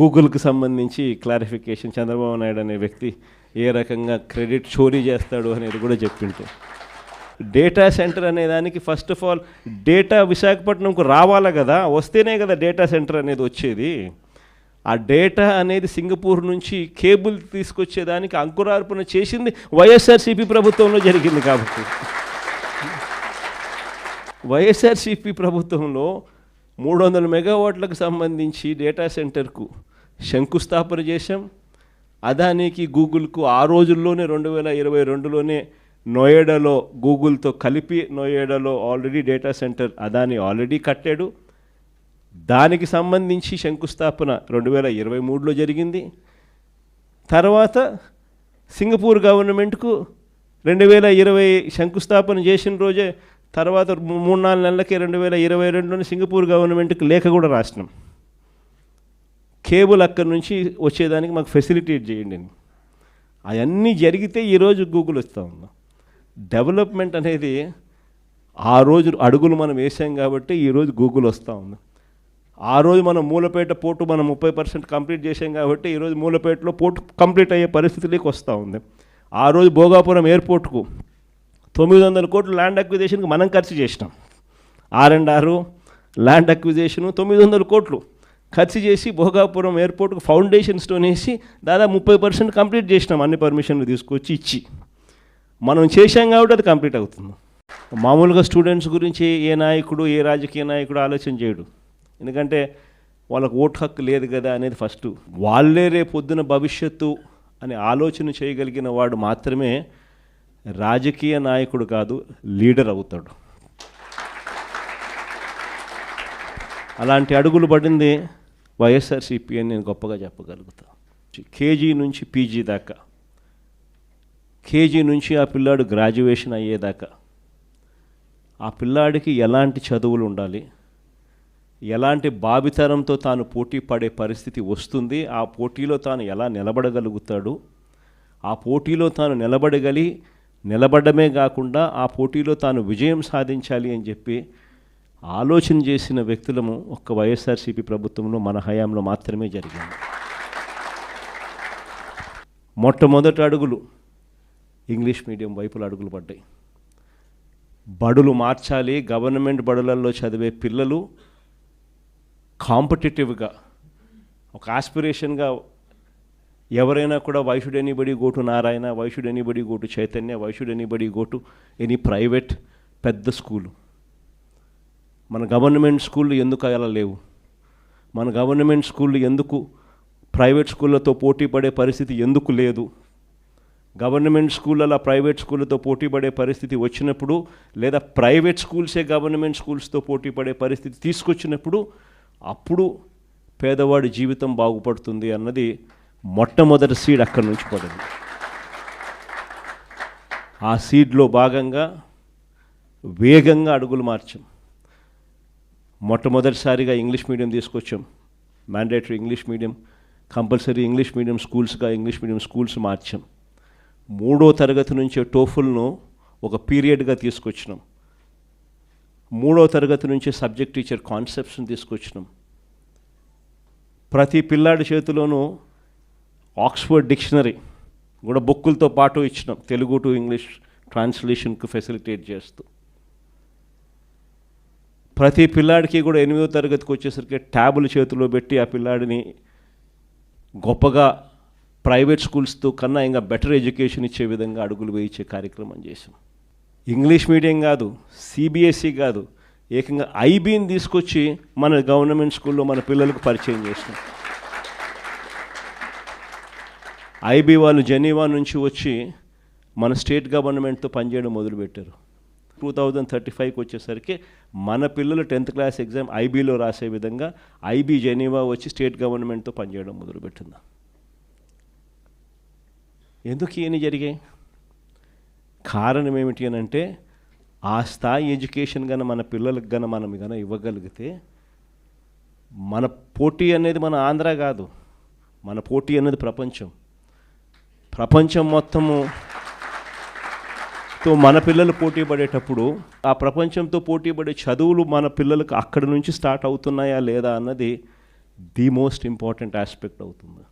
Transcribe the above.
గూగుల్కి సంబంధించి క్లారిఫికేషన్ చంద్రబాబు నాయుడు అనే వ్యక్తి ఏ రకంగా క్రెడిట్ చోరీ చేస్తాడు అనేది కూడా చెప్పింటే డేటా సెంటర్ అనే దానికి ఫస్ట్ ఆఫ్ ఆల్ డేటా విశాఖపట్నంకు రావాలా కదా? వస్తేనే కదా డేటా సెంటర్ అనేది వచ్చేది. ఆ డేటా అనేది సింగపూర్ నుంచి కేబుల్ తీసుకొచ్చేదానికి అంకురార్పణ చేసింది వైఎస్ఆర్సీపీ ప్రభుత్వంలో జరిగింది కాబట్టి. వైఎస్ఆర్సీపీ ప్రభుత్వంలో మూడు వందల మెగావాట్లకు సంబంధించి డేటా సెంటర్కు శంకుస్థాపన చేశాం. అదానికి గూగుల్కు ఆ రోజుల్లోనే రెండు వేల ఇరవై రెండులోనే నోయేడాలో గూగుల్తో కలిపి నోయేడాలో already data centre Adani already కట్టాడు. దానికి సంబంధించి శంకుస్థాపన రెండు వేల ఇరవై మూడులో జరిగింది. తర్వాత సింగపూర్ గవర్నమెంట్కు రెండు వేల ఇరవై శంకుస్థాపన చేసిన రోజే తర్వాత మూడు నాలుగు నెలలకి రెండు వేల ఇరవై రెండులోనే సింగపూర్ గవర్నమెంట్కి లేఖ కూడా రాసినాం. కేబుల్ అక్కడి నుంచి వచ్చేదానికి మాకు ఫెసిలిటేట్ చేయండి అని. అవన్నీ జరిగితే ఈరోజు గూగుల్ వస్తూ ఉన్నాం డెవలప్మెంట్ అనేది ఆ రోజు అడుగులు మనం వేసాం కాబట్టి ఈరోజు గూగుల్ వస్తూ ఉంది. ఆ రోజు మనం మూలపేట పోర్టు మనం ముప్పై పర్సెంట్ కంప్లీట్ చేసాం కాబట్టి ఈరోజు మూలపేటలో పోర్టు కంప్లీట్ అయ్యే పరిస్థితిలోకి వస్తూ ఉంది. ఆ రోజు భోగాపురం ఎయిర్పోర్ట్కు తొమ్మిది వందల కోట్లు ల్యాండ్ అక్విజేషన్కి మనం ఖర్చు చేసినాం. R and R land acquisition తొమ్మిది వందల కోట్లు. ఖర్చు చేసి భోగాపురం ఎయిర్పోర్ట్కు ఫౌండేషన్ స్టోన్ వేసి దాదాపు ముప్పై పర్సెంట్ కంప్లీట్ చేసినాం అన్ని పర్మిషన్లు తీసుకొచ్చి ఇచ్చి. మనం చేశాం కాబట్టి అది కంప్లీట్ అవుతుంది. మామూలుగా స్టూడెంట్స్ గురించి ఏ నాయకుడు ఏ రాజకీయ నాయకుడు ఆలోచన చేయడు. ఎందుకంటే వాళ్ళకు ఓటు హక్కు లేదు కదా అనేది ఫస్ట్. వాళ్ళే రేపు పొద్దున భవిష్యత్తు అనే ఆలోచన చేయగలిగిన వాడు మాత్రమే రాజకీయ నాయకుడు కాదు లీడర్ అవుతాడు. అలాంటి అడుగులు పడింది వైఎస్ఆర్సీపీ అని నేను గొప్పగా చెప్పగలుగుతా. కేజీ నుంచి పీజీ దాకా కేజీ నుంచి ఆ పిల్లాడు గ్రాడ్యుయేషన్ అయ్యేదాకా ఆ పిల్లాడికి ఎలాంటి చదువులు ఉండాలి ఎలాంటి భావితరంతో తాను పోటీ పడే పరిస్థితి వస్తుంది ఆ పోటీలో తాను ఎలా నిలబడగలుగుతాడు ఆ పోటీలో తాను నిలబడగలి నిలబడమే కాకుండా ఆ పోటీలో తాను విజయం సాధించాలి అని చెప్పి ఆలోచన చేసిన వ్యక్తులము ఒక్క వైఎస్ఆర్సీపీ ప్రభుత్వంలో మన హయాంలో మాత్రమే జరిగింది మొట్టమొదటి అడుగులు ఇంగ్లీష్ మీడియం వైపులు అడుగులు పడ్డాయి. బడులు మార్చాలి గవర్నమెంట్ బడులలో చదివే పిల్లలు కాంపిటేటివ్గా ఒక ఆస్పిరేషన్గా ఎవరైనా కూడా why should anybody go to Narayana why should anybody go to Chaitanya why should anybody go to any private పెద్ద స్కూలు. మన గవర్నమెంట్ స్కూళ్ళు ఎందుకు అలా లేవు? మన గవర్నమెంట్ స్కూళ్ళు ఎందుకు? ప్రైవేట్ స్కూళ్ళతో పోటీ పడే పరిస్థితి ఎందుకు లేదు? గవర్నమెంట్ స్కూళ్ళ ప్రైవేట్ స్కూళ్ళతో పోటీ పడే పరిస్థితి వచ్చినప్పుడు లేదా ప్రైవేట్ స్కూల్సే గవర్నమెంట్ స్కూల్స్తో పోటీ పడే పరిస్థితి తీసుకొచ్చినప్పుడు అప్పుడు పేదవాడి జీవితం బాగుపడుతుంది అన్నది మొట్టమొదటి సీడ్ అక్కడి నుంచి పడింది. ఆ సీడ్లో భాగంగా వేగంగా అడుగులు మార్చాం. మొట్టమొదటిసారిగా ఇంగ్లీష్ మీడియం తీసుకొచ్చాం. Mandatory English medium compulsory English medium స్కూల్స్గా English medium schools మార్చాం. మూడో తరగతి నుంచే టోఫుల్ను ఒక పీరియడ్గా తీసుకొచ్చినాం. మూడో తరగతి నుంచే సబ్జెక్ట్ టీచర్ కాన్సెప్ట్స్ని తీసుకొచ్చినాం. ప్రతి పిల్లాడి చేతిలోనూ ఆక్స్ఫర్డ్ డిక్షనరీ కూడా బుక్కులతో పాటు ఇచ్చినాం. తెలుగు టు ఇంగ్లీష్ ట్రాన్స్లేషన్కు ఫెసిలిటేట్ చేస్తూ. ప్రతి పిల్లాడికి కూడా ఎనిమిదో తరగతికి వచ్చేసరికి ట్యాబులు చేతిలో పెట్టి ఆ పిల్లాడిని గొప్పగా ప్రైవేట్ స్కూల్స్తో కన్నా ఇంకా బెటర్ ఎడ్యుకేషన్ ఇచ్చే విధంగా అడుగులు వేయించే కార్యక్రమం చేసాం ఇంగ్లీష్ మీడియం కాదు సిబిఎస్ఈ కాదు ఏకంగా ఐబీని తీసుకొచ్చి మన గవర్నమెంట్ స్కూల్లో మన పిల్లలకు పరిచయం చేసినాం ఐబీ వాళ్ళు జెనీవా నుంచి వచ్చి మన స్టేట్ గవర్నమెంట్తో పనిచేయడం మొదలుపెట్టారు. టూ థౌజండ్ థర్టీ ఫైవ్కి వచ్చేసరికి మన పిల్లలు టెన్త్ క్లాస్ ఎగ్జామ్ ఐబీలో రాసే విధంగా ఐబీ జెనీవా వచ్చి స్టేట్ గవర్నమెంట్తో పనిచేయడం మొదలుపెట్టింది. ఎందుకు ఇవన్నీ జరిగాయి? కారణం ఏమిటి అని అంటే ఆ స్థాయి ఎడ్యుకేషన్ గన మన పిల్లలకు గన మనం గన ఇవ్వగలిగితే మన పోటీ అనేది మన ఆంధ్ర కాదు మన పోటీ అనేది ప్రపంచం. ప్రపంచం మొత్తము సో మన పిల్లలు పోటీ పడేటప్పుడు ఆ ప్రపంచంతో పోటీ పడే చదువులు మన పిల్లలకు అక్కడి నుంచి స్టార్ట్ అవుతున్నాయా లేదా అన్నది ది మోస్ట్ ఇంపార్టెంట్ ఆస్పెక్ట్ అవుతుంది.